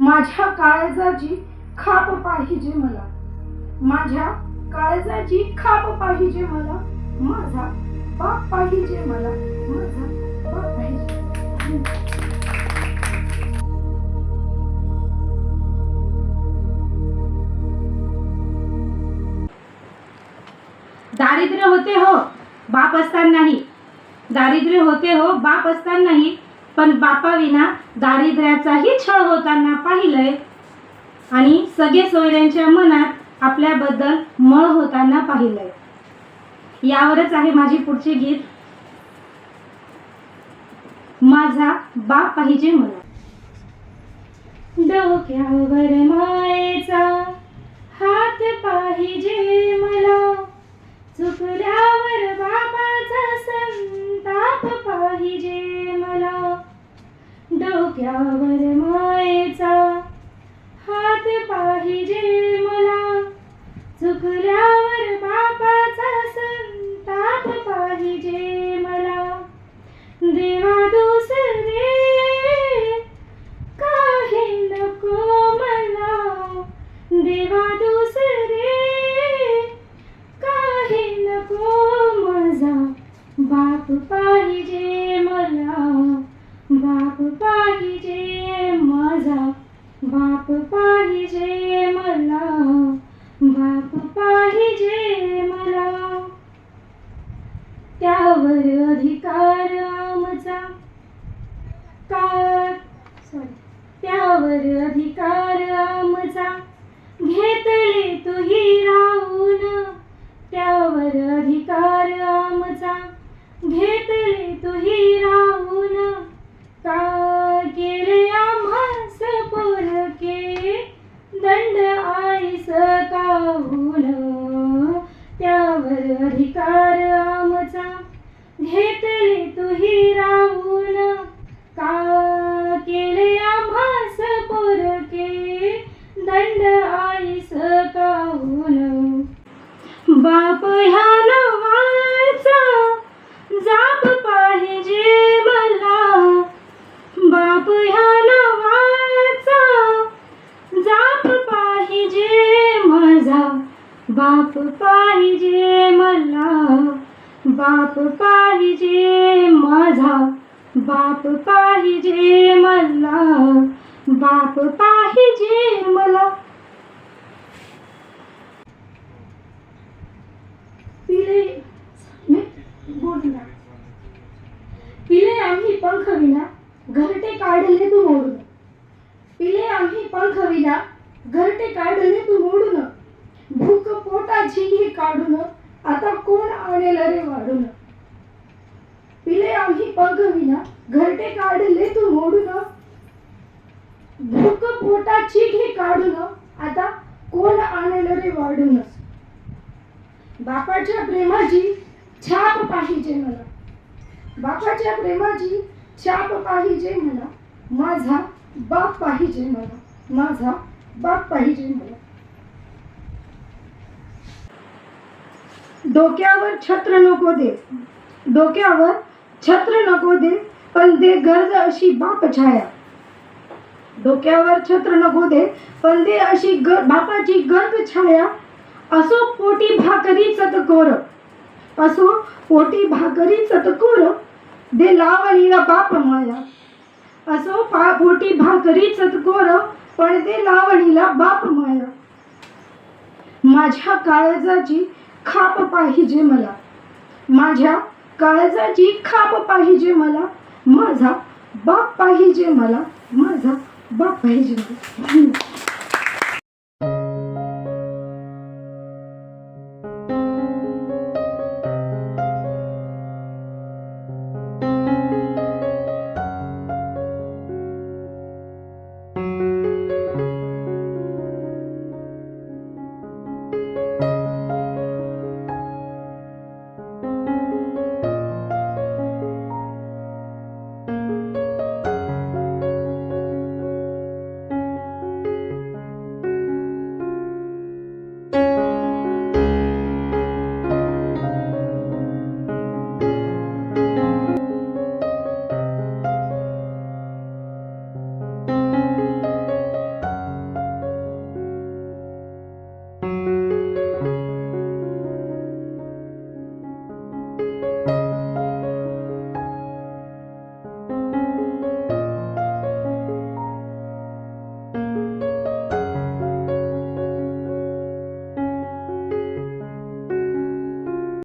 माझ्या काळजाची खाप पाहिजे मला. माझ्या काळजाची खाप पाहिजे मला. माझा बाप पाहिजे मला. माझा बाप पाहिजे दारिद्र्य होते हो बाप असतानाही. दारिद्र्य होते हो बाप असतानाही. पण बापाविना दारिद्र्याचाही छळ होताना पाहिलंय. आणि सगळे सोयऱ्यांच्या मनात आपल्याबद्दल मळ होताना पाहिलंय. यावरच आहे माझी पुढची गीत. माझा बाप पाहिजे मला. डोक्यावर माय डोक्यावर मायेचा हात पाहिजे मला. चुकल्यावर बापाचा संताप पाहिजे मला. देवा दुसरे काही नको मला. देवा दुसरे काही नको माझा. बाप पाहिजे पाहिजे माझा. बाप पाहिजे मला. बाप पाहिजे मला. त्यावर अधिकार आमचा. का? सॉरी त्यावर अधिकार आमचा. घेतले तुही राहून. त्यावर अधिकार आमचा. घेतले तुही राहून का केले आम्हास पोरके दंड आईस काहून त्यावर अधिकार आमचा. घेतले तुही राहून. का केले आम्हास पोरके? दंड आईस काहून बाप ह्या बाप पाहिजे मला बाप पाहिजे माझा बाप पाहिजे मला बाप पाहिजे मला. पिले आम्ही पंख विना घरटे काढले तू मोडून. पिले आम्ही पंख विना घरटे काढले तू मोडून. माझी घे काढून आता कोण आणेल रे वाढून? पिले आम्ही पंख विना घरटे काढले तू मोडून. भूक पोटाची घे काढून आता कोण आणेल रे वाढून? बापाच्या प्रेमाची छाप पाहिजे मला. बापाच्या प्रेमाची छाप पाहिजे मला. माझा बाप पाहिजे मला. माझा बाप पाहिजे मला. डोक्यावर छत्र नको दे. डोक्यावर छत्र नको दे पण दे गर्द अशी बाप छाया. डोक्यावर छत्र नको दे पण दे अशी गर बापाची गर्द छाया. असो पोटी भाकरी चतकोर. असो पोटी भाकरी चतकोर. दे लावणीला बाप माया असो पा पोटी भाकरी चतकोर पण दे लावणीला बाप माया माझ्या काळजाची खाप पाहिजे मला. माझ्या काळजाची खाप पाहिजे मला. माझा बाप पाहिजे मला. माझा बाप पाहिजे मला.